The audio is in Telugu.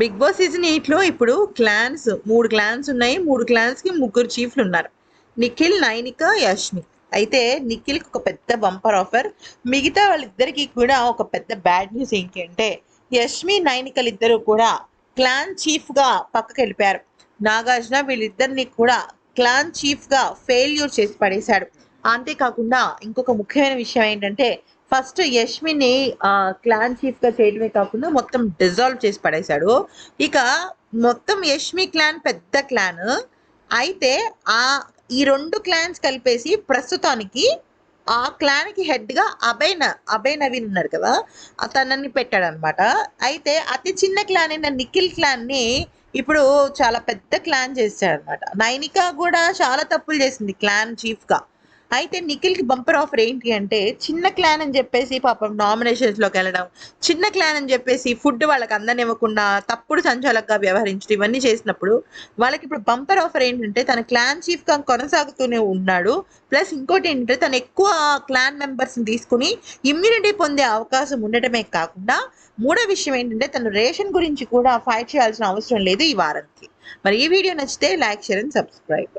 బిగ్ బాస్ సీజన్ ఎయిట్లో ఇప్పుడు క్లాన్స్ మూడు క్లాన్స్ ఉన్నాయి. మూడు క్లాన్స్కి ముగ్గురు చీఫ్లు ఉన్నారు నిఖిల్ నైనిక యష్మి. అయితే నిఖిల్కి ఒక పెద్ద బంపర్ ఆఫర్. మిగతా వాళ్ళిద్దరికి కూడా ఒక పెద్ద బ్యాడ్ న్యూస్ ఏంటి అంటే యష్మి నైనికలు ఇద్దరు కూడా క్లాన్ చీఫ్గా పక్కకి వెళ్ళిపోయారు నాగార్జున వీళ్ళిద్దరిని కూడా క్లాన్ చీఫ్గా ఫెయిల్యూర్ చేసి పడేశాడు. అంతేకాకుండా ఇంకొక ముఖ్యమైన విషయం ఏంటంటే ఫస్ట్ యష్మిని క్లాన్ చీఫ్గా చేయడమే కాకుండా మొత్తం డిజాల్వ్ చేసి పడేశాడు. ఇక మొత్తం యష్మి క్లాన్ పెద్ద క్లాన్. అయితే ఆ ఈ రెండు క్లాన్స్ కలిపేసి ప్రస్తుతానికి ఆ క్లాన్కి హెడ్గా అభయ్ న అభయ్ నవీన్ ఉన్నారు కదా తనని పెట్టాడు అనమాట అయితే అతి చిన్న క్లాన్ అయిన నిఖిల్ క్లాన్ని ఇప్పుడు చాలా పెద్ద క్లాన్ చేశాడు అనమాట నైనిక కూడా చాలా తప్పులు చేసింది క్లాన్ చీఫ్గా. అయితే నిఖిల్కి బంపర్ ఆఫర్ ఏంటి అంటే చిన్న క్లాన్ అని చెప్పేసి పాపం నామినేషన్స్లోకి వెళ్ళడం చిన్న క్లాన్ అని చెప్పేసి ఫుడ్ వాళ్ళకి అందనివ్వకుండా తప్పుడు సంచాలకుగా వ్యవహరించడం ఇవన్నీ చేసినప్పుడు వాళ్ళకి ఇప్పుడు బంపర్ ఆఫర్ ఏంటంటే తన క్లాన్ చీఫ్గా కొనసాగుతూనే ఉన్నాడు. ప్లస్ ఇంకోటి ఏంటంటే తను ఎక్కువ క్లాన్ మెంబర్స్ని తీసుకుని ఇమ్యూనిటీ పొందే అవకాశం ఉండటమే కాకుండా మూడో విషయం ఏంటంటే తను రేషన్ గురించి కూడా ఫైట్ చేయాల్సిన అవసరం లేదు ఈ వారానికి. మరి ఈ వీడియో నచ్చితే లైక్ షేర్ అండ్ సబ్స్క్రైబ్